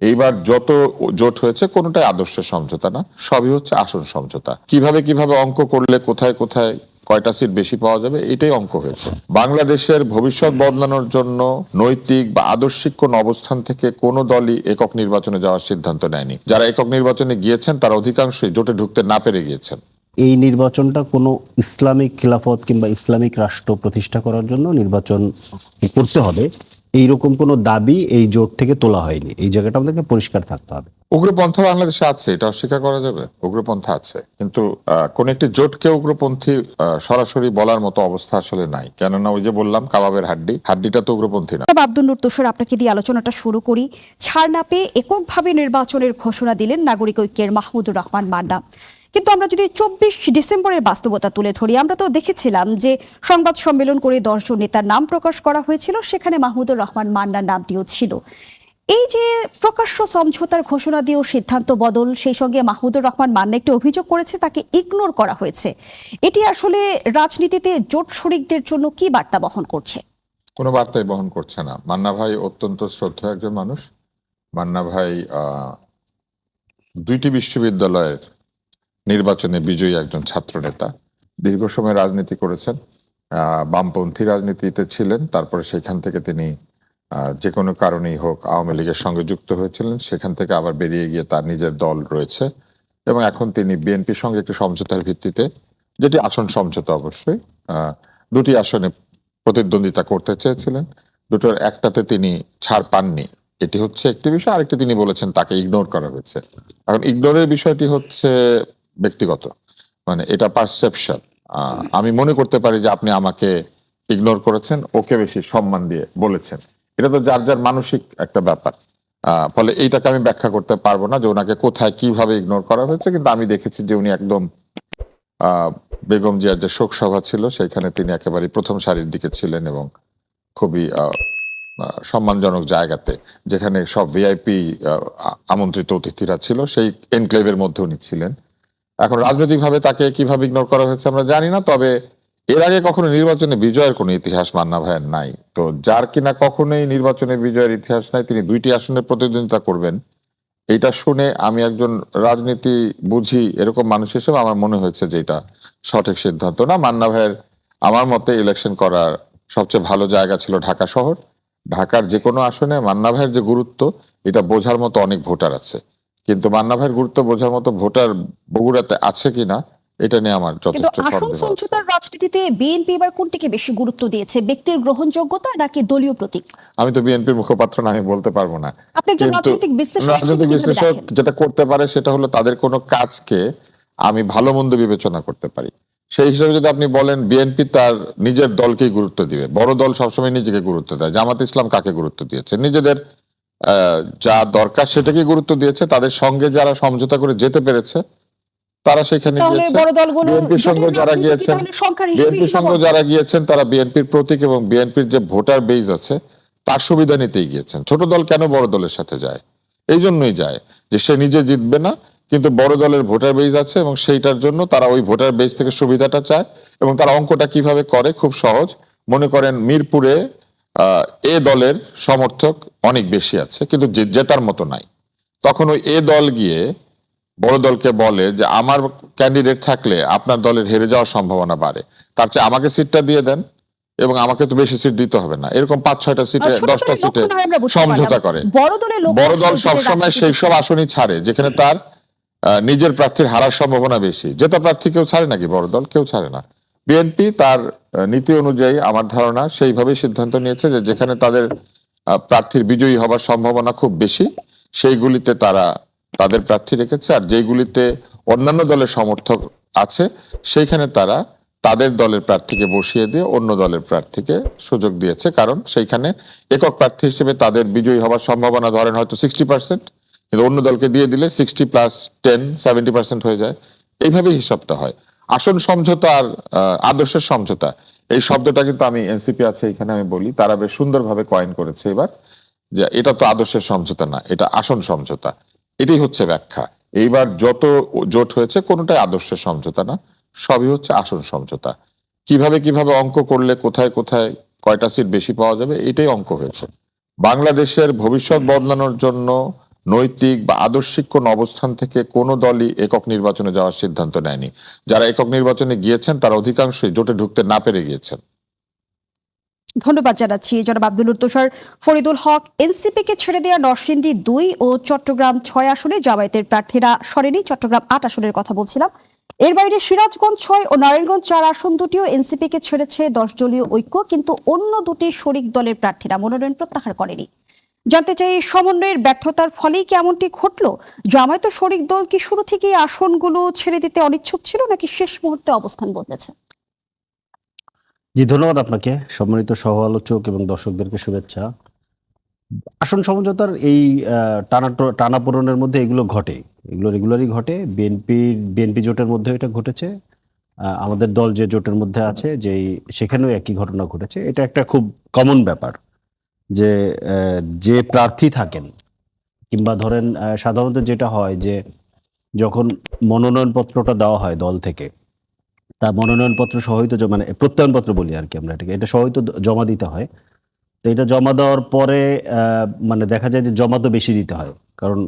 এইবার যত জোট হয়েছে, কোনোটাই আদর্শের সমঝোতা না, সবই হচ্ছে আসন সমঝোতা। কীভাবে কীভাবে অঙ্ক করলে কোথায় কোথায় কয়টা সিট বেশি পাওয়া যাবে, এটাই অঙ্ক হয়েছে। বাংলাদেশের ভবিষ্যৎ বদলানোর জন্য নৈতিক বা আদর্শিক কোন অবস্থান থেকে কোনো দলই একক নির্বাচনে যাওয়ার সিদ্ধান্ত নেয়নি। যারা একক নির্বাচনে গিয়েছেন, তারা অধিকাংশই জোটে ঢুকতে না পেরে গিয়েছেন। এই নির্বাচনটা কোনো ইসলামিক খিলাফত কিংবা ইসলামিক রাষ্ট্র প্রতিষ্ঠা করার জন্য নির্বাচন করতে হবে। এইরকম কোনো দাবি এই জোট থেকে তোলা হয়নি। এই জায়গাটা আমাদেরকে পরিষ্কার থাকতে হবে। উগ্রপন্থা বাংলাদেশে আছে এটা অস্বীকার করা যাবে উগ্রপন্থা আছে। কিন্তু কোন একটি জোটকে উগ্রপন্থী আহ, সরাসরি বলার মতো অবস্থা আসলে নাই। কেননা ওই যে বললাম কাবাবের হাড্ডি হাড্ডিটা তো উগ্রপন্থী না। আব্দুল নূর তুষার আপনাকে দিয়ে আলোচনাটা শুরু করি। ছাড় না পেয়ে এককভাবে নির্বাচনের ঘোষণা দিলেন নাগরিক ঐক্যের মাহমুদুর রহমান মান্না। কিন্তু আমরা যদি চব্বিশ ডিসেম্বরের বাস্তবতা তুলে ধরি, আমরা তো দেখেছিলাম যে সংবাদ সম্মেলন করে দশজন নেতার নাম প্রকাশ করা হয়েছিল, সেখানে মাহমুদুর রহমান মান্নার নামটিও ছিল। এই যে প্রকাশ্য সমঝোতার ঘোষণা দিয়েও সিদ্ধান্ত বদল, সেই সঙ্গে মাহমুদুর রহমান মান্না একটি অভিযোগ করেছে, তাকে ইগনোর করা হয়েছে। এটি আসলে রাজনীতিতে জোট শরিকদের জন্য কি বার্তা বহন করছে? কোনো বার্তাই বহন করছে না। মান্না ভাই অত্যন্ত শ্রদ্ধা একজন মানুষ। মান্না ভাই দুইটি বিশ্ববিদ্যালয়ের নির্বাচনে বিজয়ী একজন ছাত্র নেতা দীর্ঘ সময় রাজনীতি করেছেন। বামপন্থী রাজনীতিতে ছিলেন। তারপরে সেখান থেকে তিনি যে কোনো কারণেই হোক আওয়ামী লীগের সঙ্গে যুক্ত হয়েছিলেন। সেখান থেকে আবার বেরিয়ে গিয়ে তার নিজের দল রয়েছে। এবং এখন তিনি বিএনপির সঙ্গে একটি সমঝোতার ভিত্তিতে, যেটি আসন সমঝোতা অবশ্যই দুটি আসনে প্রতিদ্বন্দ্বিতা করতে চেয়েছিলেন। দুটোর একটাতে তিনি ছাড় পাননি। এটি হচ্ছে একটি বিষয়। আরেকটি তিনি বলেছেন তাকে ইগনোর করা হয়েছে। এখন ইগনোরের বিষয়টি হচ্ছে ব্যক্তিগত। মানে এটা পারসেপশন আমি মনে করতে পারি যে আপনি আমাকে ইগনোর করেছেন, ওকে বেশি সম্মান দিয়ে বলেছেন। এটা তো যার যার মানসিক একটা ব্যাপার। ফলে এইটাকে আমি ব্যাখ্যা করতে পারব না যে ওনাকে কোথায় কীভাবে ইগনোর করা হয়েছে, কিন্তু আমি দেখেছি যে উনি একদম বেগম জিয়ার যে শোক সভা ছিল, সেখানে তিনি একেবারে প্রথম সারির দিকে ছিলেন এবং খুবই সম্মানজনক জায়গাতে, যেখানে সব ভিআইপি আমন্ত্রিত অতিথিরা ছিল, সেই এনক্লেভের মধ্যে উনি ছিলেন। এখন রাজনৈতিকভাবে তাকে কীভাবে ইগনোর করা হয়েছে আমরা জানি না, তবে এর আগে কখনো নির্বাচনে বিজয়ের কোনো ইতিহাস মান্না ভাইয়ের নাই। তো যার কিনা কখনোই নির্বাচনে বিজয়ের ইতিহাস নাই, তিনি দুইটি আসনে প্রতিদ্বন্দ্বিতা করবেন। এটা শুনে আমি একজন রাজনীতি বুঝি এরকম মানুষ হিসেবে আমার মনে হয়েছে যে এটা সঠিক সিদ্ধান্ত না। মান্না ভাইয়ের আমার মতে ইলেকশন করার সবচেয়ে ভালো জায়গা ছিল ঢাকা শহর। ঢাকার যে কোনো আসনে মান্না ভাইয়ের যে গুরুত্ব, এটা বোঝার মতো অনেক ভোটার আছে। কিন্তু মান্না ভাইয়ের গুরুত্ব বোঝার মতো ভোটার বগুড়াতে আছে কিনা এটা নিয়ে আমার যথেষ্ট আসন সমঝোতার রাজনীতিতে বিএনপি এবার কোনটিকে বেশি গুরুত্ব দিয়েছে ব্যক্তির গ্রহণযোগ্যতা নাকি দলীয় প্রতীক? আমি তো বিএনপির মুখপাত্র না আমি বলতে পারব না। আপনি একজন রাজনৈতিক বিশ্লেষক রাজনৈতিক বিশ্লেষক যেটা করতে পারে সেটা হলো তাদের কোনো কাজকে আমি ভালো মন্দ বিবেচনা করতে পারি। সেই হিসেবে যদি আপনি বলেন বিএনপি তার নিজের দলকেই গুরুত্ব দিবে বড় দল সবসময় নিজেকে গুরুত্ব দেয় জামাত ইসলাম কাকে গুরুত্ব দিয়েছে? নিজেদের যা দরকার সেটাকে গুরুত্ব দিয়েছে। তাদের সঙ্গে যারা সমঝোতা করে যেতে পেরেছে তারা সেখানে গিয়েছে। বিএনপির সঙ্গে যারা গিয়েছেন বিএনপির সঙ্গে যারা গিয়েছেন তারা বিএনপির প্রতীক এবং বিএনপির যে ভোটার বেজ আছে তার সুবিধা নিতেই গিয়েছেন। ছোট দল কেন বড় দলের সাথে যায়? এই জন্যই যায় যে সে নিজে জিতবে না কিন্তু বড় দলের ভোটার বেজ আছে এবং সেইটার জন্য তারা ওই ভোটার বেজ থেকে সুবিধাটা চায় এবং তারা অঙ্কটা কীভাবে করে খুব সহজ। মনে করেন মিরপুরে এ দলের সমর্থক অনেক বেশি আছে কিন্তু জেতার মতো নাই। তখন ওই এ দল গিয়ে বড় দলকে বলে যে আমার ক্যান্ডিডেট থাকলে আপনার দলের হেরে যাওয়ার সম্ভাবনা বাড়ে। তার চেয়ে আমাকে সিটটা দিয়ে দেন এবং আমাকে তো বেশি সিট দিতে হবে না। এরকম পাঁচ ছয়টা সিটে দশটা সিটে সমঝোতা। করে। বড় দল সবসময় সেই সব আসনই ছাড়ে যেখানে তার নিজের প্রার্থীর হারার সম্ভাবনা বেশি। জেতা প্রার্থী কেউ ছাড়ে নাকি? বড় দল কেউ ছাড়ে না। বিএনপি তার নীতি অনুযায়ী আমার ধারণা সেইভাবেই সিদ্ধান্ত নিয়েছে যে যেখানে তাদের প্রার্থীর বিজয়ী হবার সম্ভাবনা খুব বেশি, সেইগুলিতে তারা তাদের প্রার্থী রেখেছে। আর যেইগুলিতে অন্যান্য দলের সমর্থক আছে, সেইখানে তারা তাদের দলের প্রার্থীকে বসিয়ে দিয়ে অন্য দলের প্রার্থীকে সুযোগ দিয়েছে। কারণ সেইখানে একক প্রার্থী হিসেবে তাদের বিজয়ী হওয়ার সম্ভাবনা ধরেন হয়তো সিক্সটি পার্সেন্ট কিন্তু অন্য দলকে দিয়ে দিলে sixty plus ten seventy percent হয়ে যায়। এইভাবেই হিসাবটা হয়। আসন সমঝোতা আর আদর্শের সমঝোতা। এই শব্দটা কিন্তু আমি এনসিপি আছে, এখানে আমি বলি। তারা বেশ সুন্দরভাবে কয়েন করেছে এবার যে এটা তো আদর্শের সমঝোতা না, এটা আসন সমঝোতা। এটাই হচ্ছে ব্যাখ্যা। এইবার যত জোট হয়েছে, কোনোটাই আদর্শের সমঝোতা না, সবই হচ্ছে আসন সমঝোতা। কীভাবে কীভাবে অঙ্ক করলে কোথায় কোথায় কয়টা সিট বেশি পাওয়া যাবে, এটাই অঙ্ক হয়েছে। বাংলাদেশের ভবিষ্যৎ বদলানোর জন্য নৈতিক বা আদর্শিক কোন অবস্থান থেকে কোনো দলই একক নির্বাচনে যাওয়ার সিদ্ধান্ত নেয়নি। যারা একক নির্বাচনে গিয়েছেন, তারা অধিকাংশই জোটে ঢুকতে না পেরে গিয়েছেন। ধন্যবাদ জানাচ্ছি জনাব আব্দুল তুষার ফরিদুল হক এনসিপি কে ছেড়ে দেওয়া নরসিংদী দুই ও চট্টগ্রাম ছয় আসনে জামায়াতের প্রার্থীরা সরেনি। চট্টগ্রাম আট আসনের কথা বলছিলাম। এর বাইরে সিরাজগঞ্জ ছয় ও নারায়ণগঞ্জ চার আসন দুটিও এনসিপি কে ছেড়েছে দশ দলীয় ঐক্য, কিন্তু অন্য দুটি শরিক দলের প্রার্থীরা মনোনয়ন প্রত্যাহার করেনি। জানতে চাই সমন্বয়ের ব্যর্থতার ফলেই কি এমনটি ঘটলো? জামায়াত শরিক দল কি শুরু থেকেই আসনগুলো ছেড়ে দিতে অনিচ্ছুক ছিল নাকি শেষ মুহূর্তে অবস্থান বদলেছে? জি, ধন্যবাদ আপনাকে। সম্মানিত সহ আলোচক এবং দর্শকদেরকে শুভেচ্ছা। আসন সমঝোতার এই টানা টানাপোড়নের মধ্যে এগুলো ঘটে। এগুলো রেগুলারই ঘটে। বিএনপি বিএনপি জোটের মধ্যে এটা ঘটেছে। আমাদের দল যে জোটের মধ্যে আছে যে সেখানেও একই ঘটনা ঘটেছে। এটা একটা খুব কমন ব্যাপার। যে যে প্রার্থী থাকেন, কিংবা ধরেন সাধারণত যেটা হয় যে, যখন মনোনয়নপত্রটা দেওয়া হয় দল থেকে, তা মনোনয়নপত্র সহিত মানে প্রত্যয়নপত্র বলি আর কি আমরা এটাকে, এটা সহিত জমা দিতে হয়। তো এটা জমা দেওয়ার পরে মানে দেখা যায় যে জমা তো বেশি দিতে হয়, কারণ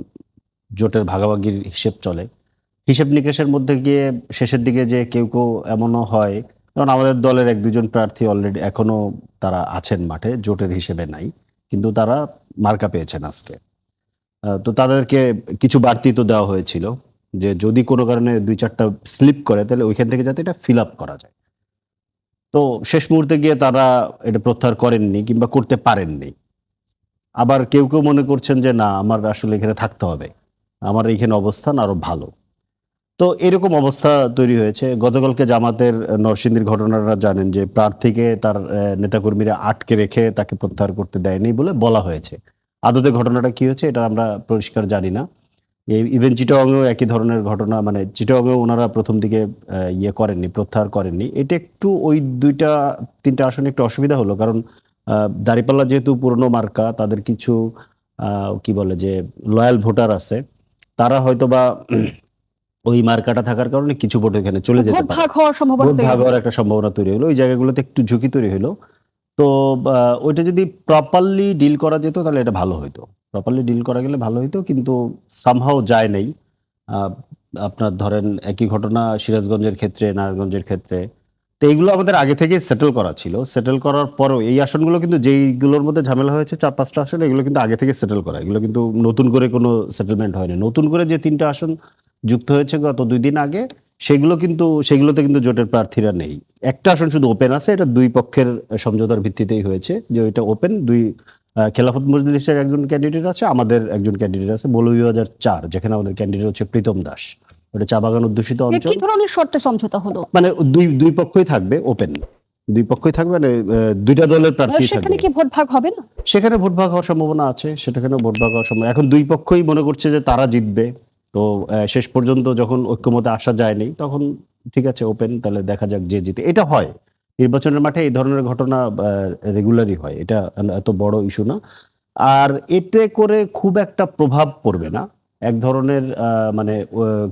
জোটের ভাগাভাগির হিসেব চলে। হিসেব নিকেশের মধ্যে গিয়ে শেষের দিকে যে কেউ কেউ এমনও হয় কারণ আমাদের দলের এক দুজন প্রার্থী অলরেডি এখনও তারা আছেন মাঠে, জোটের হিসেবে নাই, কিন্তু তারা মার্কা পেয়েছেন আজকে। তো তাদেরকে কিছু বাড়তি তো দেওয়া হয়েছিল যে যদি কোনো কারণে দুই চারটা স্লিপ করে, তাহলে ওইখান থেকে যাতে এটা ফিল আপ করা যায়। তো শেষ মুহূর্তে গিয়ে তারা এটা প্রত্যাহার করেননি কিংবা করতে পারেননি। আবার কেউ কেউ মনে করছেন যে না, আমার আসলে এখানে থাকতে হবে। আমার এইখানে অবস্থান আরও ভালো। তো এরকম অবস্থা তৈরি হয়েছে। গতকালকে জামাতের নরসিংদীর ঘটনাটা জানেন যে প্রার্থীকে তার নেতাকর্মীরা আটকে রেখে তাকে প্রত্যাহার করতে দেয়নি বলে বলা হয়েছে। আদতে ঘটনাটা কি হয়েছে এটা আমরা পরিষ্কার জানি না। ইভেন চিটাগংয়েও একই ধরনের ঘটনা মানে চিটাগংয়েও ওনারা প্রথম দিকে ইয়ে করেননি, প্রত্যাহার করেননি। এটা একটু ওই দুইটা, তিনটা আসনে একটু অসুবিধা হলো কারণ দাঁড়িপাল্লা যেহেতু পুরনো মার্কা, তাদের কিছু কি বলে যে লয়াল ভোটার আছে, তারা হয়তো বা ওই মার্কাটা থাকার কারণে কিছু ভোট এখানে চলে যেতে পারে। ভাগ হওয়ার সম্ভাবনা ভাগ হওয়ার একটা সম্ভাবনা তৈরি হলো। ওই জায়গাগুলোতে একটু ঝুঁকি তৈরি হলো। তো ওইটা যদি প্রপারলি ডিল করা যেত তাহলে এটা ভালো হতো প্রপারলি ডিল করা গেলে ভালো হতো কিন্তু সামহাও যায় নাই। আপনার ধরেন একই ঘটনা সিরাজগঞ্জের ক্ষেত্রে নারায়ণগঞ্জের ক্ষেত্রে। তো এইগুলো আমাদের আগে থেকে সেটেল করা ছিল। সেটেল করার পরও এই আসনগুলো কিন্তু যেইগুলোর মধ্যে ঝামেলা হয়েছে চার পাঁচটা আসন এগুলো কিন্তু আগে থেকে সেটেল করা। এগুলো কিন্তু নতুন করে কোনো সেটেলমেন্ট হয়নি। নতুন করে যে তিনটা আসন যুক্ত হয়েছে গত দুই দিন আগে সেগুলো কিন্তু সেগুলোতে কিন্তু জোটের প্রার্থীরা নেই। একটা আসন শুধু ওপেন আছে এটা দুই পক্ষের সমঝোতার ভিত্তিতেই হয়েছে যে ওইটা ওপেন দুই খেলাফত মজলিসের একজন ক্যান্ডিডেট আছে আমাদের একজন ক্যান্ডিডেট আছে মৌলভীবাজার চার যেখানে আমাদের ক্যান্ডিডেট হচ্ছে প্রীতম দাস। ওটা চা বাগান অধ্যুষিত অঞ্চল। কি ধরনের শর্তে সমঝোতা হলো? মানে দুই দুই পক্ষই থাকবে ওপেন দুই পক্ষই থাকবে মানে দুইটা দলের প্রার্থী সেখানে কি ভোট ভাগ হবে না? সেখানে ভোট ভাগ হওয়ার সম্ভাবনা আছে সেটাখানে ভোট ভাগ হওয়ার সম্ভাবনা এখন দুই পক্ষই মনে করছে যে তারা জিতবে। তো শেষ পর্যন্ত যখন ঐক্যমতে আসা যায়নি তখন ঠিক আছে ওপেন তাহলে দেখা যাক যে জিতে। এটা হয়। নির্বাচনের মাঠে এই ধরনের ঘটনা রেগুলারই হয়। এটা এত বড় ইস্যু না। আর এতে করে খুব একটা প্রভাব পড়বে না। এক ধরনের মানে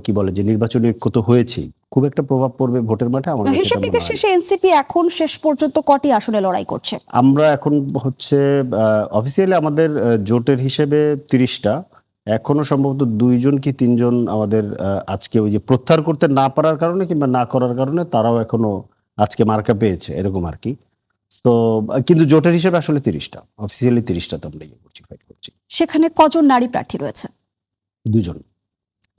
কি বলে যে নির্বাচনী ঐক্য তো হয়েছেই। খুব একটা প্রভাব পড়বে ভোটের মাঠে আমার হিসেব নিকেশ। শেষে এনসিপি এখন শেষ পর্যন্ত কটি আসনে লড়াই করছে? আমরা এখন হচ্ছে অফিসিয়ালি আমাদের জোটের হিসেবে তিরিশটা। এখনও সম্ভবত দুইজন কি তিনজন আমাদের আজকে ওই যে প্রত্যাহার করতে না পারার কারণে কিংবা না করার কারণে তারাও এখনও আজকে মার্কা পেয়েছে এরকম আর কি। তো কিন্তু জোটের হিসেবে আসলে তিরিশটা অফিসিয়ালি তিরিশটাতে আমরা ইয়ে করছি ফাইট করছি। সেখানে কজন নারী প্রার্থী রয়েছে? দুজন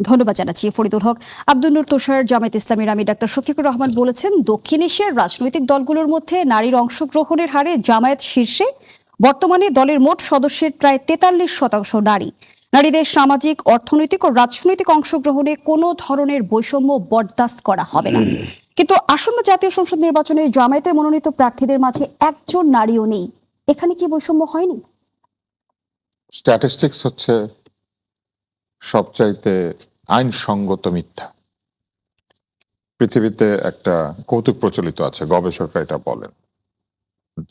ধন্যবাদ জানাচ্ছি ফরিদুল হক। আব্দুল নূর তুষার জামায়াত ইসলামীর আমি ডাক্তার শফিকুর রহমান বলেছেন দক্ষিণ এশিয়ার রাজনৈতিক দলগুলোর মধ্যে নারীর অংশগ্রহণের হারে জামায়াত শীর্ষে বর্তমানে দলের মোট সদস্যের প্রায় তেতাল্লিশ শতাংশ নারী। নারীদের সামাজিক অর্থনৈতিক ও রাজনৈতিক অংশগ্রহণে কোনো ধরনের বৈষম্য বরদাস্ত করা হবে না। কিন্তু আসন্ন জাতীয় সংসদ নির্বাচনে জামায়াতের মনোনীত প্রার্থীদের মাঝে একজন নারীও নেই। এখানে কি বৈষম্য হয়নি? স্ট্যাটিস্টিক্স হচ্ছে সবচাইতে আইনসঙ্গত মিথ্যা। পৃথিবীতে একটা কৌতুক প্রচলিত আছে গবেষকরা এটা বলেন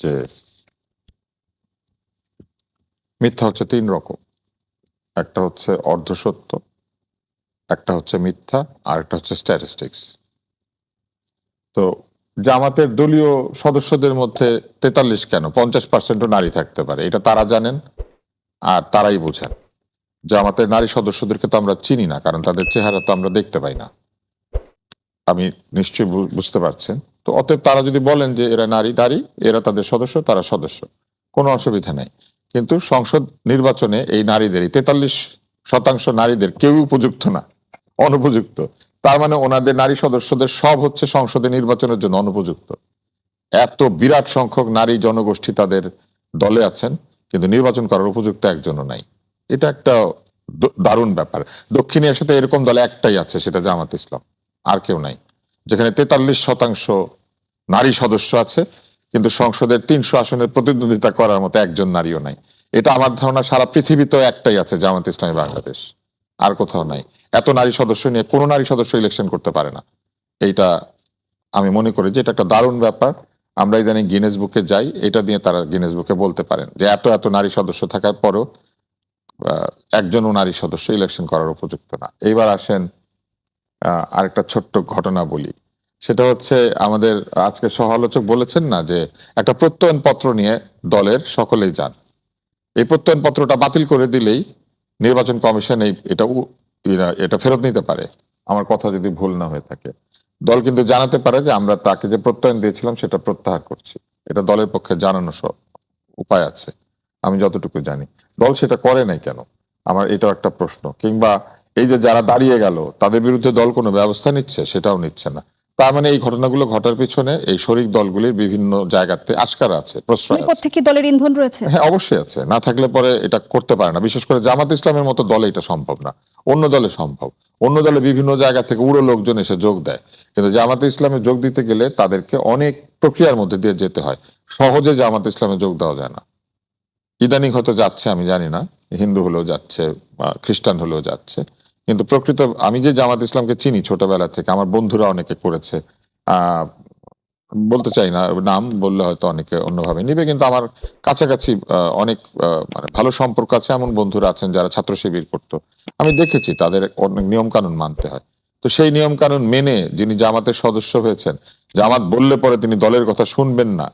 যে মিথ্যা হচ্ছে তিন রকম। একটা হচ্ছে অর্ধসত্য, একটা হচ্ছে মিথ্যা, আর একটা হচ্ছে স্ট্যাটিস্টিক্স তো জামাতের দলীয় সদস্যদের মধ্যে তেতাল্লিশ কেন? পঞ্চাশ পার্সেন্টও নারী থাকতে পারে, এটা তারা জানেন আর তারাই বোঝেন। জামাতের নারী সদস্যদেরকে তো আমরা চিনি না, কারণ তাদের চেহারা তো আমরা দেখতে পাই না। আমি নিশ্চয়ই বুঝতে পারছেন। তো অতএব তারা যদি বলেন যে এরা নারী নারী এরা তাদের সদস্য, তারা সদস্য। কোনো অসুবিধা নেই। কিন্তু সংসদ নির্বাচনে এই নারীদের তেতাল্লিশ শতাংশ নারীদের কেউ উপযুক্ত না, অনুপযুক্ত। তার মানে ওনাদের নারী সদস্যদের সব হচ্ছে সংসদে নির্বাচনের জন্য অনুপযুক্ত। এত বিরাট সংখ্যক নারী জনগোষ্ঠী তাদের দলে আছেন, কিন্তু নির্বাচন করার উপযুক্ত একজনও নাই। এটা একটা দারুণ ব্যাপার। দক্ষিণ এশিয়াতে এরকম দলে একটাই আছে, সেটা জামাত ইসলাম। আর কেউ নাই। যেখানে তেতাল্লিশ শতাংশ নারী সদস্য আছে কিন্তু সংসদের তিনশো আসনের প্রতিদ্বন্দ্বিতা করার মতো একজন নারীও নাই। এটা আমার ধারণা সারা পৃথিবীতেও একটাই আছে, জামাত ইসলামী বাংলাদেশ। আর কোথাও নাই। এত নারী সদস্য নিয়ে কোনো নারী সদস্য ইলেকশন করতে পারে না। এইটা আমি মনে করি যে এটা একটা দারুণ ব্যাপার। আমরা ইদানিং গিনেস বুকে যাই, এটা দিয়ে তারা গিনেস বুকে বলতে পারেন যে এত এত নারী সদস্য থাকার পরও একজনও নারী সদস্য ইলেকশন করার উপযুক্ত না। এইবার আসেন আরেকটা ছোট্ট ঘটনা বলি। সেটা হচ্ছে আমাদের আজকে সহ আলোচক বলেছেন না যে একটা প্রত্যয়ন পত্র নিয়ে দলের সকলেই যান। এই প্রত্যয়ন পত্রটা বাতিল করে দিলেই নির্বাচন কমিশন এই, এটা এটা ফেরত নিতে পারে। আমার কথা যদি ভুল না হয়ে থাকে। দল কিন্তু জানাতে পারে যে আমরা তাকে যে প্রত্যয়ন দিয়েছিলাম সেটা প্রত্যাহার করছি। এটা দলের পক্ষে জানানো সব উপায় আছে। আমি যতটুকু জানি। দল সেটা করে নাই কেন? আমার এটাও একটা প্রশ্ন। কিংবা এই যে যারা দাঁড়িয়ে গেল, তাদের বিরুদ্ধে দল কোনো ব্যবস্থা নিচ্ছে? সেটাও নিচ্ছে না। তার মানে এই ঘটনাগুলো ঘটার পিছনে এই শরিক দলগুলির বিভিন্ন জায়গাতে আস্কার আছে প্রশ্রয় প্রত্যেকটি দলের ইন্ধন রয়েছে। হ্যাঁ অবশ্যই আছে। না থাকলে পরে এটা করতে পারে না। বিশেষ করে জামাত ইসলামের মতো দলে এটা সম্ভব না। অন্য দলে সম্ভব। অন্য দলে বিভিন্ন জায়গা থেকে উড়ো লোকজন এসে যোগ দেয়। কিন্তু জামাতে ইসলামে যোগ দিতে গেলে তাদেরকে অনেক প্রক্রিয়ার মধ্যে দিয়ে যেতে হয়। সহজে জামাত ইসলামে যোগ দেওয়া যায় না। ইদানিং হয়তো যাচ্ছে আমি জানি না। হিন্দু হলেও যাচ্ছে বা খ্রিস্টান হলেও যাচ্ছে। কিন্তু প্রকৃত আমি যে জামাত ইসলামকে চিনি ছোটবেলা থেকে, আমার বন্ধুরা অনেকে করেছে। বলতে চাই না, নাম বললে হয়তো অনেকে অন্যভাবে নিবে, কিন্তু আমার কাছাকাছি অনেক মানে ভালো সম্পর্ক আছে, এমন বন্ধুরা আছেন যারা ছাত্র শিবির করতো। আমি দেখেছি তাদের অনেক নিয়ম কানুন মানতে হয়। তো সেই নিয়ম কানুন মেনে যিনি জামাতের সদস্য হয়েছেন, জামাত বললে পরে তিনি দলের কথা শুনবেন না।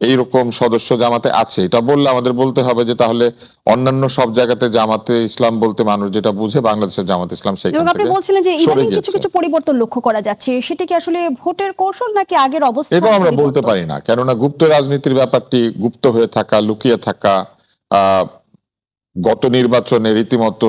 এইরকম সদস্য জামাতে আছে। এটা বললে আমাদের বলতে হবে যে তাহলে অন্যান্য সব জায়গাতে জামাতে ইসলাম বলতে মানুষ যেটা বুঝে বাংলাদেশের জামাত ইসলাম সেখান আপনি বলছিলেন যে ইদানিং কিছু কিছু পরিবর্তন লক্ষ্য করা যাচ্ছে। সেটা কি আসলে ভোটের কৌশল নাকি আগের অবস্থা এটাও আমরা বলতে পারি না। কেননা গুপ্ত রাজনীতির ব্যাপারটি গুপ্ত হয়ে থাকা লুকিয়ে থাকা আহ, গত নির্বাচনে রীতিমতো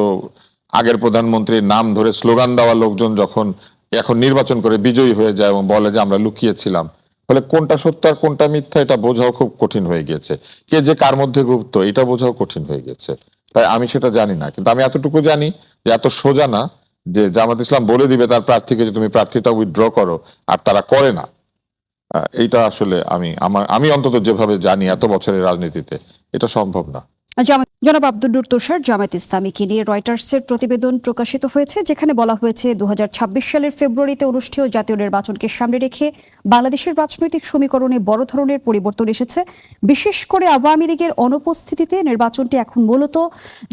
আগের প্রধানমন্ত্রীর নাম ধরে স্লোগান দেওয়া লোকজন যখন এখন নির্বাচন করে বিজয়ী হয়ে যায় এবং বলে যে আমরা লুকিয়েছিলাম। ফলে কোনটা সত্য আর কোনটা মিথ্যা এটা বোঝাও খুব কঠিন হয়ে গেছে। কে যে কার মধ্যে গুপ্ত, এটা বোঝাও কঠিন হয়ে গেছে। তাই আমি সেটা জানি না, কিন্তু আমি এতটুকু জানি যে এত সোজা না যে জামাত ইসলাম বলে দিবে তার প্রার্থীকে যে তুমি প্রার্থীটা উইথড্র করো, আর তারা করে না। এইটা আসলে আমি, আমার, আমি অন্তত যেভাবে জানি এত বছরের রাজনীতিতে, এটা সম্ভব না। জনাব আব্দুল তুষার জামাত ইসলামীকে নিয়ে রয়টার্সের প্রতিবেদন প্রকাশিত হয়েছে, যেখানে বলা হয়েছে দু সালের ফেব্রুয়ারিতে অনুষ্ঠেয় জাতীয় নির্বাচনকে সামনে রেখে বাংলাদেশের রাজনৈতিক সমীকরণে বড় ধরনের পরিবর্তন এসেছে। বিশেষ করে আওয়ামী লীগের অনুপস্থিতিতে নির্বাচনটি এখন মূলত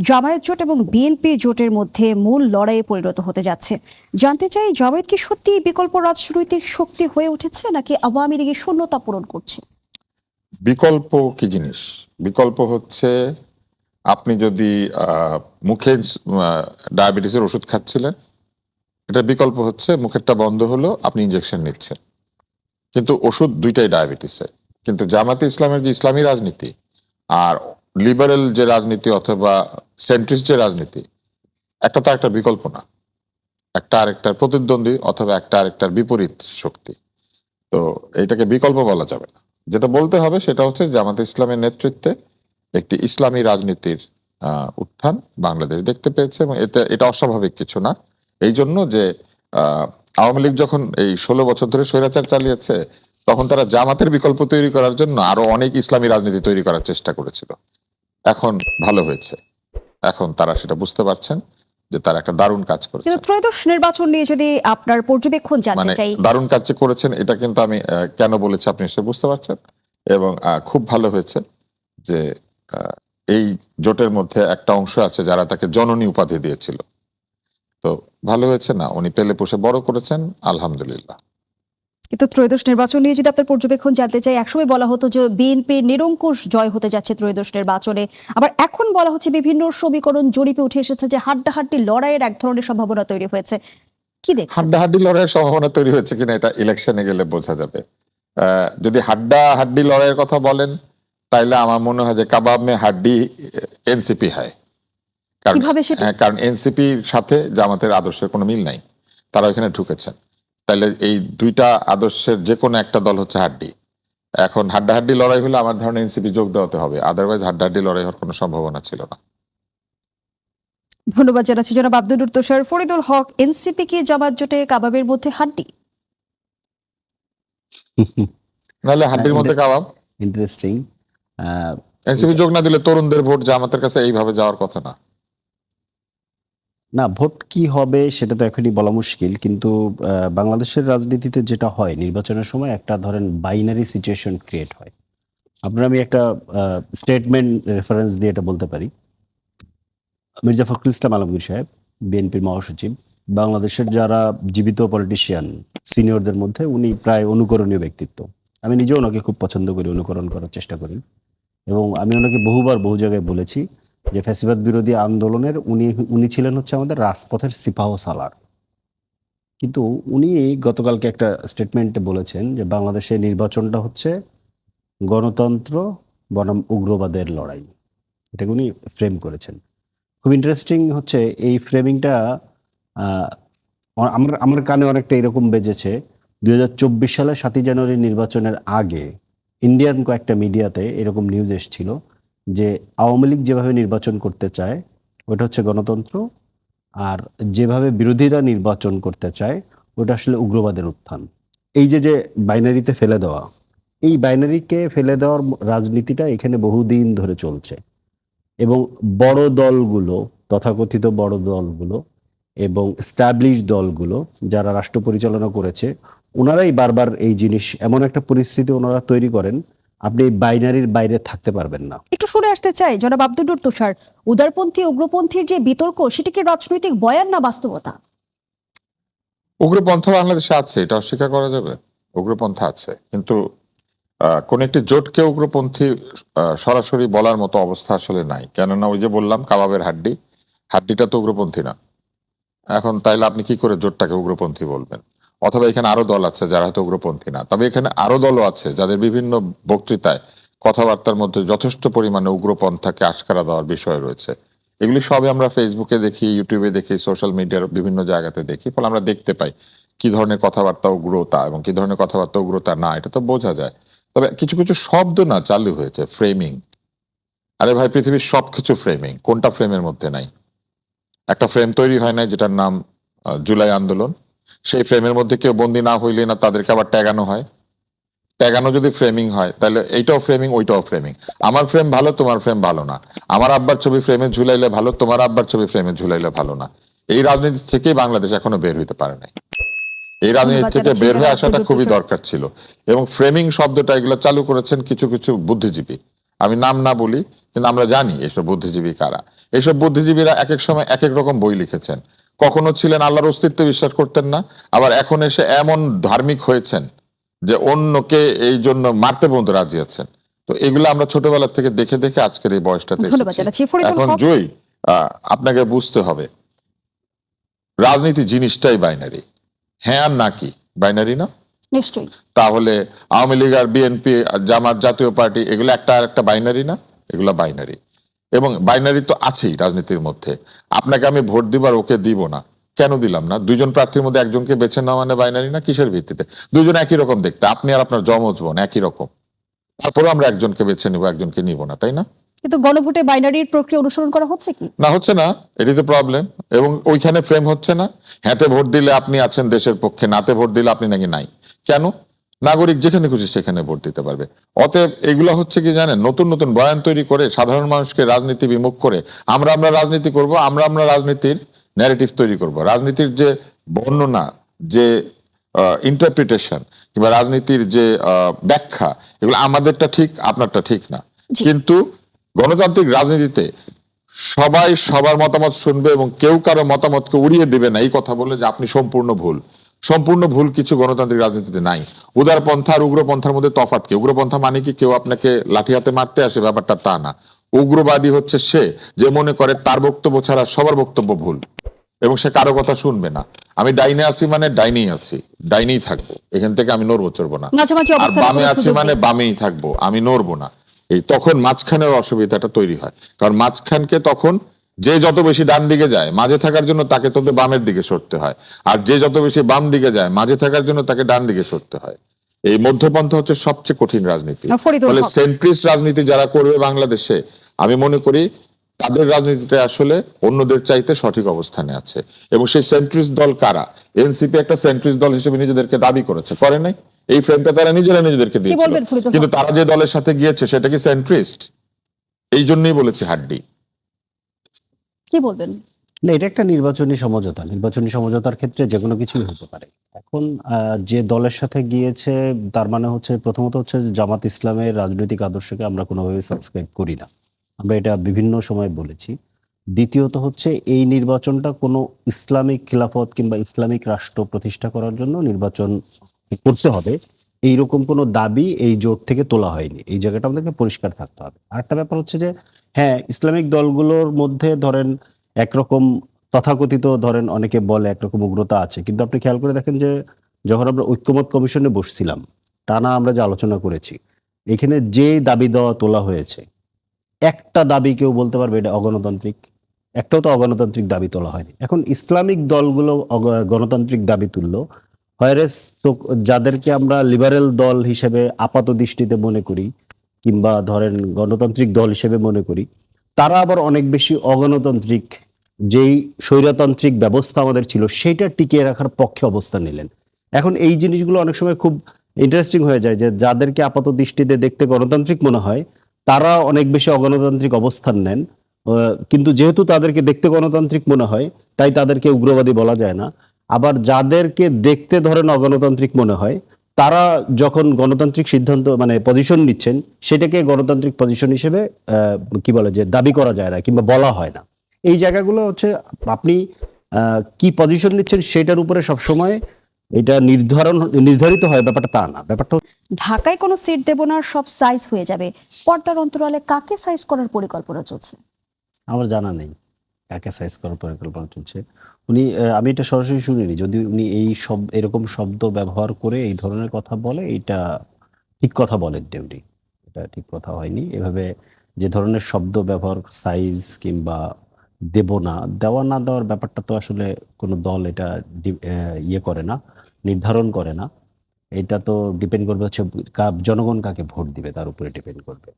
জামায়াত জোট এবং বিএনপি জোটের মধ্যে মূল লড়াইয়ে পরিণত হতে যাচ্ছে। জানতে চাই, জামায়াত কি সত্যি বিকল্প রাজনৈতিক শক্তি হয়ে উঠেছে নাকি আওয়ামী লীগের শূন্যতা পূরণ করছে? বিকল্প কি জিনিস? বিকল্প হচ্ছে আপনি যদি মুখে ডায়াবেটিসের ওষুধ খাচ্ছিলেন, এটা বিকল্প হচ্ছে, মুখেরটা বন্ধ হলো, আপনি ইঞ্জেকশন নিচ্ছেন। কিন্তু ওষুধ দুইটাই ডায়াবেটিসের। কিন্তু জামাতে ইসলামের যে ইসলামী রাজনীতি আর লিবারেল যে রাজনীতি অথবা সেন্ট্রিস্ট যে রাজনীতি, একটা তো একটা বিকল্প না। একটা আরেকটার প্রতিদ্বন্দ্বী অথবা একটা আরেকটার বিপরীত শক্তি। তো এটাকে বিকল্প বলা যাবে না। যেটা বলতে হবে সেটা হচ্ছে জামাত ইসলামের নেতৃত্বে একটি ইসলামী রাজনীতির আহ, উত্থান বাংলাদেশ দেখতে পেয়েছে এবং এটা এটা অস্বাভাবিক কিছু না। এই জন্য যে আহ, আওয়ামী লীগ যখন এই ষোলো বছর ধরে স্বৈরাচার চালিয়েছে তখন তারা জামাতের বিকল্প তৈরি করার জন্য আরও অনেক ইসলামী রাজনীতি তৈরি করার চেষ্টা করেছিল। এখন ভালো হয়েছে। এখন তারা সেটা বুঝতে পারছেন যে তারা একটা দারুণ কাজ করেছে। ত্রয়োদশ নির্বাচন নিয়ে যদি আপনার পর্যবেক্ষণ জানতে মানে চাই। দারুণ কাজ যে করেছেন এটা কিন্তু আমি কেন বলেছি আপনি নিশ্চয়ই বুঝতে পারছেন। এবং আহ, খুব ভালো হয়েছে যে এই জোটের মধ্যে একটা অংশ আছে যারা তাকে জননী উপাধি দিয়েছিল। তো ভালো হয়েছে না? উনি পেলে পুষে বড় করেছেন আলহামদুলিল্লাহ। কিন্তু ত্রয়োদশ নির্বাচন নিয়ে যদি আপনার পর্যবেক্ষণ জানতে চাই একসময় বলা হতো যে বিএনপির নিরঙ্কুশ জয় হতে যাচ্ছে ত্রয়োদশ নির্বাচনে। আবার এখন বলা হচ্ছে বিভিন্ন সমীকরণ জরিপে উঠে এসেছে যে হাড্ডাহাড্ডি লড়াইয়ের এক ধরনের সম্ভাবনা তৈরি হয়েছে। কি দেখছেন? হাড্ডাহাড্ডি লড়াইয়ের সম্ভাবনা তৈরি হয়েছে কিনা এটা ইলেকশনে গেলে বোঝা যাবে। আহ, যদি হাড্ডা হাড্ডি লড়াইয়ের কথা বলেন তাইলে আমার মনে হয় যে কাবাব মে হাড্ডি এনসিপি হয়। কারণ হ্যাঁ, কারণ এনসিপির সাথে জামাতের আদর্শের কোনো মিল নাই। তারা ওখানে ঢুকেছেন। তাহলে এই দুইটা আদর্শের যে কোনো একটা দল হচ্ছে হাড্ডি। এখন হাড্ডাহাড্ডি লড়াই হলে আমার ধারণা এনসিপি যোগ দেওয়াতে হবে। আদারওয়াইজ হাড্ডাহাড্ডি লড়াই হওয়ার কোনো সম্ভাবনা ছিল না। ধন্যবাদ জানাচ্ছি জনাব আব্দুল তুষার। ফরিদুল হক এনসিপি কি জামাত জোটে কাবাবের মধ্যে হাড্ডি? নাহলে হাড্ডির মধ্যে কাবাব? ইন্টারেস্টিং। এনসিপি যোগ না দিলে তরুণদের ভোট জামাতের কাছে এইভাবে যাওয়ার কথা না। না ভোট কি হবে সেটা তো এখনই বলা মুশকিল কিন্তু বাংলাদেশের রাজনীতিতে যেটা হয় নির্বাচনের সময় একটা ধরেন বাইনারি সিচুয়েশন ক্রিয়েট হয়। আপনার আমি একটা স্টেটমেন্ট রেফারেন্স দিয়ে এটা বলতে পারি। মির্জা ফখরুল ইসলাম আলমগীর সাহেব বিএনপির মহাসচিব বাংলাদেশের যারা জীবিত পলিটিশিয়ান সিনিয়রদের মধ্যে উনি প্রায় অনুকরণীয় ব্যক্তিত্ব। আমি নিজেও ওনাকে খুব পছন্দ করি অনুকরণ করার চেষ্টা করি। এবং আমি ওনাকে বহুবার বহু জায়গায় বলেছি যে ফ্যাসিবাদ বিরোধী আন্দোলনের উনি উনি ছিলেন হচ্ছে আমাদের রাজপথের সিপাহ সালার। কিন্তু উনি গতকালকে একটা স্টেটমেন্টে বলেছেন যে বাংলাদেশের নির্বাচনটা হচ্ছে গণতন্ত্র বনাম উগ্রবাদের লড়াই। এটাকে উনি ফ্রেম করেছেন। খুব ইন্টারেস্টিং হচ্ছে এই ফ্রেমিংটা আমার আমার কানে অনেকটা এরকম বেজেছে। দু হাজার চব্বিশ সালে সাতই জানুয়ারি নির্বাচনের আগে ইন্ডিয়ান কয়েকটা মিডিয়াতে এরকম নিউজ এসেছিল যে আওয়ামী লীগ যেভাবে নির্বাচন করতে চায়, ওটা হচ্ছে গণতন্ত্র, আর যেভাবে বিরোধীরা নির্বাচন করতে চায়, ওটা আসলে উগ্রবাদের উত্থান। এই যে যে বাইনারিতে ফেলে দেওয়া, এই বাইনারিকে ফেলে দেওয়ার রাজনীতিটা এখানে বহুদিন ধরে চলছে। এবং বড় দলগুলো, তথাকথিত বড় দলগুলো এবং স্ট্যাবলিশ দলগুলো, যারা রাষ্ট্র পরিচালনা করেছে ওনারাই বারবার এই জিনিস এমন একটা পরিস্থিতি ওনারা তৈরি করেন আপনি বাইনারির বাইরে থাকতে পারবেন না। একটু শুনে আসতে চাই জনাব আব্দুল তুষার। উদারপন্থী উগ্রপন্থীর যে বিতর্ক সেটি কি রাজনৈতিক বয়ান না বাস্তবতা? উগ্রপন্থা বাংলাদেশে আছে এটা অস্বীকার করা যাবে। উগ্রপন্থা আছে কিন্তু আহ, কোন একটি জোটকে উগ্রপন্থী আহ, সরাসরি বলার মতো অবস্থা আসলে নাই। কেননা ওই যে বললাম কাবাবের হাড্ডি হাড্ডিটা তো উগ্রপন্থী না। এখন তাইলে আপনি কি করে জোটটাকে উগ্রপন্থী বলবেন? অথবা এখানে আরও দল আছে যারা হয়তো উগ্রপন্থী না। তবে এখানে আরও দলও আছে যাদের বিভিন্ন বক্তৃতায় কথাবার্তার মধ্যে যথেষ্ট পরিমাণে উগ্রপন্থাকে আশকারা দেওয়ার বিষয় রয়েছে। এগুলি সবই আমরা ফেসবুকে দেখি ইউটিউবে দেখি সোশ্যাল মিডিয়ার বিভিন্ন জায়গাতে দেখি, ফলে আমরা দেখতে পাই কি ধরনের কথাবার্তা উগ্রতা এবং কি ধরনের কথাবার্তা উগ্রতা না, এটা তো বোঝা যায়। তবে কিছু কিছু শব্দ না চালু হয়েছে ফ্রেমিং আরে ভাই, পৃথিবীর সব কিছু ফ্রেমিং কোনটা ফ্রেমের মধ্যে নাই? একটা ফ্রেম তৈরি হয় নাই যেটার নাম জুলাই আন্দোলন। সেই ফ্রেমের মধ্যে কেউ বন্দি না হইলে না তাদেরকে আবার ট্যাগানো হয়। ট্যাগানো যদি ফ্রেমিং হয় তাহলে এইটাও ফ্রেমিং ওইটাও ফ্রেমিং আমার ফ্রেম ভালো তোমার ফ্রেম ভালো না। আমার আব্বার ছবি ফ্রেমে ঝুলাইলে ভালো তোমার আব্বার ছবি ফ্রেমে ঝুলাইলে ভালো না। এই রাজনীতি থেকেই বাংলাদেশ এখনও বের হইতে পারে নাই। এই রাজনীতি থেকে বের হয়ে আসাটা খুবই দরকার ছিল। এবং ফ্রেমিং শব্দটা এগুলো চালু করেছেন কিছু কিছু বুদ্ধিজীবী। আমি নাম না বলি কিন্তু আমরা জানি এসব বুদ্ধিজীবী কারা। এইসব বুদ্ধিজীবীরা এক এক সময় এক এক রকম বই লিখেছেন। কখনো ছিলেন আল্লাহর অস্তিত্বে বিশ্বাস করতেন না আবার এখন এসে এমন ধার্মিক হয়েছেন যে অন্যকে এই জন্য মারতে পর্যন্ত রাজি আছেন। তো এগুলো আমরা ছোটবেলা থেকে দেখে দেখে আজকের এই বয়সটাতে এখন। জয় আহ, আপনাকে বুঝতে হবে। রাজনীতি জিনিসটাই বাইনারি। হ্যাঁ আর না কি বাইনারি না? নিশ্চয়ই। তাহলে আওয়ামী লীগ আর বিএনপি জামাত জাতীয় পার্টি এগুলো একটা আর একটা বাইনারি না? এগুলো বাইনারি। এবং বাইনারি তো আছেই রাজনীতির মধ্যে। আপনাকে আমি ভোট দিব আর ওকে দিব না। কেন দিলাম না? দুইজন প্রার্থীর মধ্যে একজনকে বেছে নেওয়া মানে বাইনারি না? কিসের ভিত্তিতে? দুইজন একই রকম দেখতে। আপনি আর আপনার জমজ বোন একই রকম। তারপরে আমরা একজনকে বেছে নিব একজনকে নিব না তাই না? কিন্তু গণভোটে বাইনারির প্রক্রিয়া অনুসরণ করা হচ্ছে কি? না হচ্ছে না। এটি তো প্রবলেম এবং ওইখানে ফ্রেম হচ্ছে না। হ্যাঁতে ভোট দিলে আপনি আছেন দেশের পক্ষে নাতে ভোট দিলে আপনি নাকি নাই। কেন? নাগরিক যেখানে খুশি সেখানে ভোট দিতে পারবে। অতএব এগুলো হচ্ছে কি জানেন নতুন নতুন বয়ান তৈরি করে সাধারণ মানুষকে রাজনীতি বিমুখ করে আমরা আমরা রাজনীতি করব আমরা আমরা রাজনীতির ন্যারেটিভ তৈরি করব। রাজনীতির যে বর্ণনা যে ইন্টারপ্রিটেশন কিংবা রাজনীতির যে ব্যাখ্যা এগুলো আমাদেরটা ঠিক আপনারটা ঠিক না। কিন্তু গণতান্ত্রিক রাজনীতিতে সবাই সবার মতামত শুনবে এবং কেউ কারও মতামতকে উড়িয়ে দেবে না। এই কথা বলে যে আপনি সম্পূর্ণ ভুল। সম্পূর্ণ ভুল কিছু গণতান্ত্রিক রাজনীতিতে নাই। উদারপন্থা আর উগ্রপন্থার মধ্যে তফাৎ কি? উগ্রপন্থা মানে কি কেউ আপনাকে লাঠি হাতে মারতে আসে? ব্যাপারটা তা না। উগ্রবাদী হচ্ছে সে যে মনে করে তার বক্তব্য ছাড়া সবার বক্তব্য ভুল। এবং সে কারও কথা শুনবে না। আমি ডাইনে আছি মানে ডাইনেই আছি। ডাইনেই থাকব। এখান থেকে আমি নড়বো চড়বো না। আর বামে আছি মানে বামেই থাকব। আমি নড়বো না। এই তখন মাঝখানের অসুবিধাটা তৈরি হয়। কারণ মাঝখানকে তখন যে যত বেশি ডান দিকে যায় মাঝে থাকার জন্য তাকে তত বামের দিকে সরতে হয়। আর যে যত বেশি বাম দিকে যায় মাঝে থাকার জন্য তাকে ডান দিকে সরতে হয়। এই মধ্যপন্থা হচ্ছে সবচেয়ে কঠিন রাজনীতি। ফলে। সেন্ট্রিস্ট রাজনীতি যারা করবে বাংলাদেশে আমি মনে করি তাদের রাজনীতিটা আসলে অন্যদের চাইতে সঠিক অবস্থানে আছে। এবং সেই সেন্ট্রিস্ট দল কারা? এনসিপি একটা সেন্ট্রিস্ট দল হিসেবে নিজেদেরকে দাবি করেছে। করে নাই? এই ফ্রেমটা তারা নিজেরা নিজেদেরকে দিয়েছিল। বলবেন কিন্তু তারা যে দলের সাথে গিয়েছে সেটা কি সেন্ট্রিস্ট এই জন্যই বলেছি হাড্ডি। কি বলবেন? না, এটা একটা নির্বাচনী সমঝোতা। নির্বাচনী সমঝোতার ক্ষেত্রে যে কোনো কিছুই হতে পারে। এখন যে দলের সাথে গিয়েছে, তার মানে হচ্ছে, প্রথমত হচ্ছে জামাত ইসলামের রাজনৈতিক আদর্শকে আমরা কোনোভাবে সাবস্ক্রাইব করি না। আমরা এটা বিভিন্ন সময় বলেছি। দ্বিতীয়ত হচ্ছে, এই নির্বাচনটা কোনো ইসলামিক খিলাফত কিংবা ইসলামিক রাষ্ট্র প্রতিষ্ঠা করার জন্য নির্বাচন করতে হবে। এইরকম কোনো দাবি এই জোট থেকে তোলা হয়নি। এই জায়গাটা আমাদেরকে পরিষ্কার থাকতে হবে। আরেকটা ব্যাপার হচ্ছে যে হ্যাঁ ইসলামিক দলগুলোর মধ্যে ধরেন একরকম তথাকথিত ধরেন অনেকে বলে একরকম উগ্রতা আছে। কিন্তু আপনি খেয়াল করে দেখেন যে যখন আমরা ঐক্যমত কমিশনে বসছিলাম, টানা আমরা যে আলোচনা করেছি, এখানে যে দাবি দেওয়া তোলা হয়েছে, একটা দাবি কেউ বলতে পারবে এটা অগণতান্ত্রিক, একটাও তো অগণতান্ত্রিক দাবি তোলা হয়নি। এখন ইসলামিক দলগুলো গণতান্ত্রিক দাবি তুললো, হয়ারেস যাদেরকে আমরা লিবারেল দল হিসেবে আপাত দৃষ্টিতে মনে করি কিংবা ধরেন গণতান্ত্রিক দল হিসেবে মনে করি, তারা আবার অনেক বেশি অগণতান্ত্রিক যেই স্বৈরতান্ত্রিক ব্যবস্থা আমাদের ছিল সেটা টিকিয়ে রাখার পক্ষে অবস্থান নিলেন। এখন এই জিনিসগুলো অনেক সময় খুব ইন্টারেস্টিং হয়ে যায় যে যাদেরকে আপাত দৃষ্টিতে দেখতে গণতান্ত্রিক মনে হয়, তারা অনেক বেশি অগণতান্ত্রিক অবস্থান নেন। কিন্তু যেহেতু তাদেরকে দেখতে গণতান্ত্রিক মনে হয়, তাই তাদেরকে উগ্রবাদী বলা যায় না। আবার যাদেরকে দেখতে ধরেন অগণতান্ত্রিক মনে হয় তারা যখন গণতান্ত্রিক সিদ্ধান্ত মানে পজিশন নিচ্ছেন সেটাকে গণতান্ত্রিক পজিশন হিসেবে কি বলে যে দাবি করা যায় না কিংবা বলা হয় না। এই জায়গাগুলো হচ্ছে আপনি কি পজিশন নিচ্ছেন সেটার উপরে সবসময় এটা নির্ধারণ নির্ধারিত হয় ব্যাপারটা তা না। ব্যাপারটা ঢাকায় কোনো সিট দেব না সব সাইজ হয়ে যাবে। পর্দার অন্তরালে কাকে সাইজ করার পরিকল্পনা চলছে? আমার জানা নেই কাকে সাইজ করার পরিকল্পনা চলছে। উনি আমি এটা সরাসরি শুনিনি। যদি উনি এই সব, এরকম শব্দ ব্যবহার করে এই ধরনের কথা বলে, এটা ঠিক কথা বলেন উনি এটা ঠিক কথা হয়নি। এভাবে যে ধরনের শব্দ ব্যবহার সাইজ কিংবা দেব না, দেওয়া না দেওয়ার ব্যাপারটা তো আসলে কোনো দল এটা ইয়ে করে না, নির্ধারণ করে না। এটা তো ডিপেন্ড করবে হচ্ছে জনগণ কাকে ভোট দিবে, তার উপরে ডিপেন্ড করবে।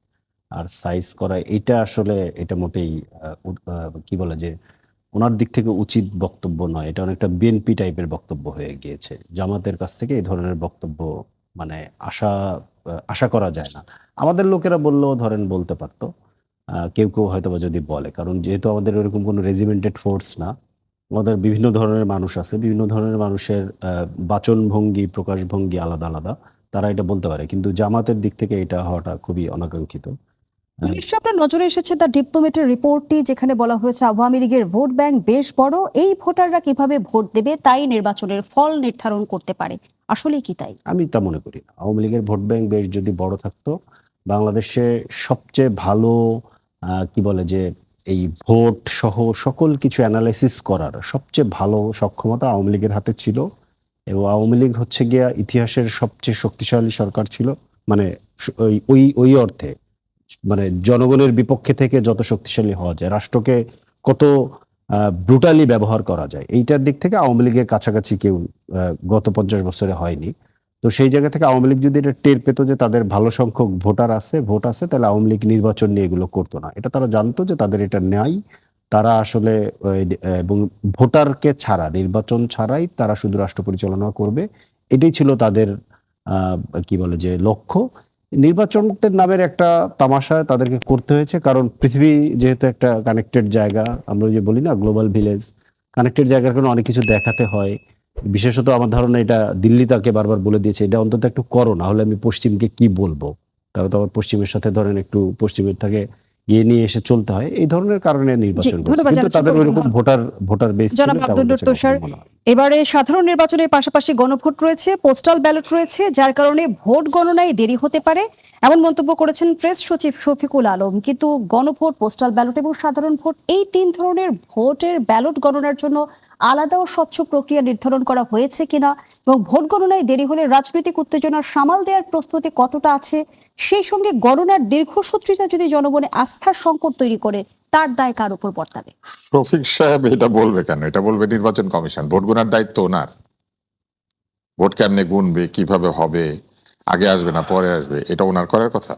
আর সাইজ করা, এটা আসলে, এটা মোটেই কি বলে যে ওনার দিক থেকে উচিত বক্তব্য নয়। এটা অনেকটা বিএনপি টাইপের বক্তব্য হয়ে গিয়েছে। জামাতের কাছ থেকে এই ধরনের বক্তব্য মানে আশা আশা করা যায় না। আমাদের লোকেরা বললেও ধরেন বলতে পারতো। কেউ কেউ হয়তো বা যদি বলে, কারণ যেহেতু আমাদের ওরকম কোনো রেজিমেন্টেড ফোর্স না, আমাদের বিভিন্ন ধরনের মানুষ আছে, বিভিন্ন ধরনের মানুষের বাচনভঙ্গি, প্রকাশভঙ্গি আলাদা আলাদা, তারা এটা বলতে পারে। কিন্তু জামাতের দিক থেকে এটা হওয়াটা খুবই অনাকাঙ্ক্ষিত। নিশ্চয় আপনার নজরে এসেছে দ্য ডিপ্লোমেটের রিপোর্টটি যেখানে বলা হয়েছে আওয়ামী লীগের ভোট ব্যাংক বেশ বড়। এই ভোটাররা কীভাবে ভোট দেবে তাই নির্বাচনের ফল নির্ধারণ করতে পারে। আসলে কি তাই? আমি তা মনে করি না। আওয়ামী লীগের ভোট ব্যাংক বেশ যদি বড় থাকতো বাংলাদেশে সবচেয়ে ভালো কি বলে যে এই ভোট সহ সকল কিছু অ্যানালাইসিস করার সবচেয়ে ভালো সক্ষমতা আওয়ামী লীগের হাতে ছিল। এবং আওয়ামী লীগ হচ্ছে গিয়া ইতিহাসের সবচেয়ে শক্তিশালী সরকার ছিল। মানে ওই ওই অর্থে মানে জনগণের বিপক্ষে থেকে যত শক্তিশালী হওয়া যায়, রাষ্ট্রকে কত ব্রুটালি ব্যবহার করা যায়, এইটার দিক থেকে আওয়ামী লীগের কাছাকাছি কেউ গত পঞ্চাশ বছরে হয়নি। তো সেই জায়গা থেকে আওয়ামী লীগ যদি এটা টের পেতো যে তাদের ভালো সংখ্যক ভোটার আছে, ভোট আছে, তাহলে আওয়ামী লীগ নির্বাচন নিয়ে এগুলো করতো না। এটা তারা জানতো যে তাদের এটা ন্যায় তারা আসলে এবং ভোটারকে ছাড়া, নির্বাচন ছাড়াই তারা শুধু রাষ্ট্র পরিচালনা করবে। এটাই ছিল তাদের কি বলে যে লক্ষ্য। নির্বাচনের নামের একটা তামাশা তাদেরকে করতে হয়েছে কারণ পৃথিবী যেহেতু একটা কানেক্টেড জায়গা আমরা যে বলি না গ্লোবাল ভিলেজ কানেক্টেড জায়গার কারণে অনেক কিছু দেখাতে হয়। বিশেষত আমার ধারণা এটা দিল্লি তাকে বারবার বলে দিয়েছে এটা অন্তত একটু করো না হলে আমি পশ্চিমকে কি বলব? তাহলে তো আবার পশ্চিমের সাথে ধরেন একটু পশ্চিমের থেকে ইয়ে নিয়ে এসে চলতে হয় এই ধরনের কারণে নির্বাচন তাদের ওইরকম ভোটার ভোটার বেস জনাব আব্দুল তুষার, এবারে সাধারণ নির্বাচনের পাশাপাশি গণভোট রয়েছে, পোস্টাল ব্যালট রয়েছে, যার কারণে ভোট গণনায় দেরি হতে পারে, এমন মন্তব্য করেছেন প্রেস সচিব শফিকুল আলম। কিন্তু গণভোট, পোস্টাল ব্যালট এবং সাধারণ ভোট এই তিন ধরনের ভোটের ব্যালট গণনার জন্য আলাদা ও স্বচ্ছ প্রক্রিয়া নির্ধারণ করা হয়েছে কিনা এবং ভোট গণনায় দেরি হলে রাজনৈতিক উত্তেজনার সামাল দেওয়ার প্রস্তুতি কতটা আছে, সেই সঙ্গে গণনার দীর্ঘসূত্রিতা যদি জনগণে আস্থার সংকট তৈরি করে তার দায় কার উপর বর্তাবে? রফিক সাহেব এটা বলবে কেন? এটা বলবে নির্বাচন কমিশন। ভোট গুনার দায়িত্ব ওনার। ভোট কেমনে গুনবে, কীভাবে হবে, আগে আসবে না, পরে আসবে, এটা ওনার করার কথা?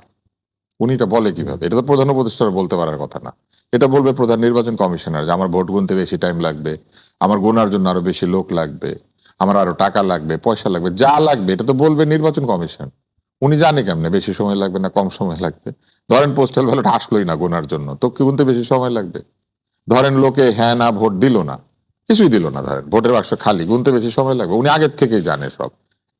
উনি এটা বলে কীভাবে? এটা তো প্রধান উপদেষ্টার বলতে পারার কথা না। এটা বলবে প্রধান নির্বাচন কমিশনার যে, আমার ভোট গুনতে বেশি টাইম লাগবে, আমার গোনার জন্য আরও বেশি লোক লাগবে, আমার আরও টাকা লাগবে, পয়সা লাগবে, যা লাগবে। এটা তো বলবে নির্বাচন কমিশন। উনি জানে কেমনে? বেশি সময় লাগবে না, কম সময় লাগবে? ধরেন পোস্টাল ব্যালট আসলোই না গোনার জন্য, তো গুনতে বেশি সময় লাগবে? ধরেন লোকে হ্যাঁ না, ভোট দিল না, কিছুই দিল না ধরেন, ভোটের বাক্স খালি, গুনতে বেশি সময় লাগবে, উনি আগের থেকেই জানে সব।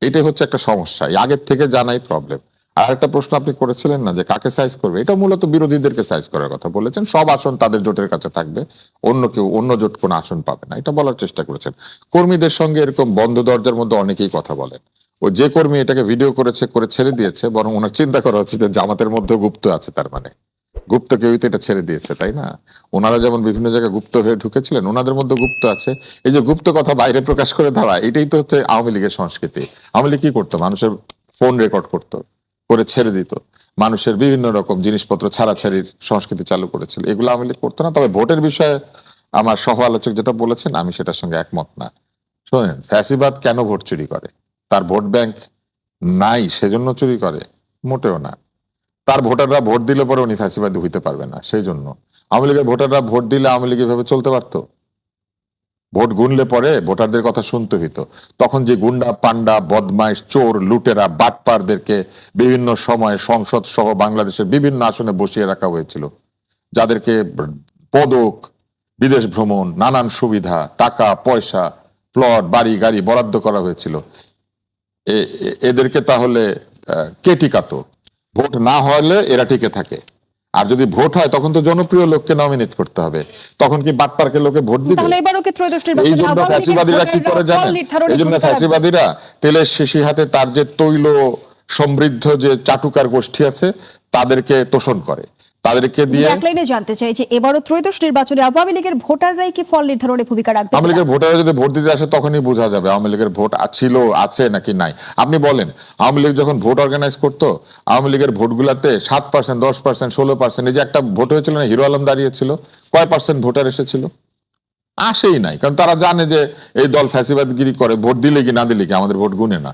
এটাই হচ্ছে একটা সমস্যা, এই আগের থেকে জানাই প্রবলেম আর একটা প্রশ্ন আপনি করেছিলেন না যে কাকে সাইজ করবে? এটা মূলত বিরোধীদেরকে সাইজ করার কথা বলেছেন, সব আসন তাদের জোটের কাছে থাকবে, অন্য কেউ, অন্য জোট কোন আসন পাবে না, এটা বলার চেষ্টা করেছেন। কর্মীদের সঙ্গে এরকম বন্ধ দরজার মধ্যে অনেকেই কথা বলেন ও যে কর্মী এটাকে ভিডিও করেছে, করে ছেড়ে দিয়েছে, বরং ওনার চিন্তা করা হচ্ছে যে জামাতের মধ্যে গুপ্ত আছে তার মানে। গুপ্ত কেউই তো এটা ছেড়ে দিয়েছে, তাই না? ওনারা যেমন বিভিন্ন জায়গায় গুপ্ত হয়ে ঢুকেছিলেন, ওনাদের মধ্যে গুপ্ত আছে। এই যে গুপ্ত কথা বাইরে প্রকাশ করে দেওয়া, এটাই তো হচ্ছে আওয়ামী লীগের সংস্কৃতি। আওয়ামী লীগ কি করতো? মানুষের ফোন রেকর্ড করতো, করে ছেড়ে দিত। মানুষের বিভিন্ন রকম জিনিসপত্র ছাড়াছাড়ির সংস্কৃতি চালু করেছিল। এগুলো আওয়ামী লীগ করতো না। তবে ভোটের বিষয়ে আমার সহ আলোচক যেটা বলেছেন, আমি সেটার সঙ্গে একমত না। শোনেন, ফ্যাসিবাদ কেন ভোট চুরি করে? তার ভোট ব্যাংক নাই, সেজন্য চুরি করে, মোটেও না। তার ভোটাররা ভোট দিলে পরে উনি ফ্যাসিবাদী হইতে পারবে না সেই জন্য আওয়ামী লীগের ভোটাররা ভোট দিলে আওয়ামী লীগ এভাবে চলতে পারতো? ভোট গুনলে পরে ভোটারদের কথা শুনতে হইতো। তখন যে গুন্ডা পান্ডা বদমাইশ, চোর, লুটেরা, বাটপারদেরকে বিভিন্ন সময়ে সংসদ সহ বাংলাদেশের বিভিন্ন আসনে বসিয়ে রাখা হয়েছিল। যাদেরকে পদক, বিদেশ ভ্রমণ, নানান সুবিধা, টাকা, পয়সা, প্লট, বাড়ি, গাড়ি বরাদ্দ করা হয়েছিল। এদেরকে তাহলে কে টিকাতো? ভোট না হলে এরা টিকে থাকে। আর যদি ভোট হয় তখন তো জনপ্রিয় লোককে নমিনেট করতে হবে। তখন কি বাটপার্কে লোকে ভোট দিবে? এই জন্য ফ্যাসিবাদীরা কি করে জানেন? এই জন্য ফ্যাসিবাদীরা তেলের শিশি হাতে তার যে তৈল সমৃদ্ধ যে চাটুকার গোষ্ঠী আছে তাদেরকে তোষণ করে। তাদেরকে দিয়ে এক লাইনে জানতে চাই যে এবারও ত্রয়োদশ নির্বাচনে আওয়ামী লীগের ভোটাররাই কি ফল নির্ধারণে ভূমিকা রাখবে আওয়ামী? লীগের ভোটাররা যদি ভোট দিতে আসে তখনই বোঝা যাবে আওয়ামী লীগের ভোট ছিল আছে নাকি নাই। আপনি বলেন আওয়ামী লীগ যখন ভোট অর্গানাইজ করতো আওয়ামী লীগের ভোটগুলাতে সাত পার্সেন্ট দশ পার্সেন্ট ষোলো পার্সেন্ট এই যে একটা ভোট হয়েছিল না হিরো আলম দাঁড়িয়েছিল কয় পার্সেন্ট ভোটার এসেছিল? আসেই নাই কারণ তারা জানে যে এই দল ফ্যাসিবাদগিরি করে ভোট দিলে কি না দিলে কি আমাদের ভোট গুনে না।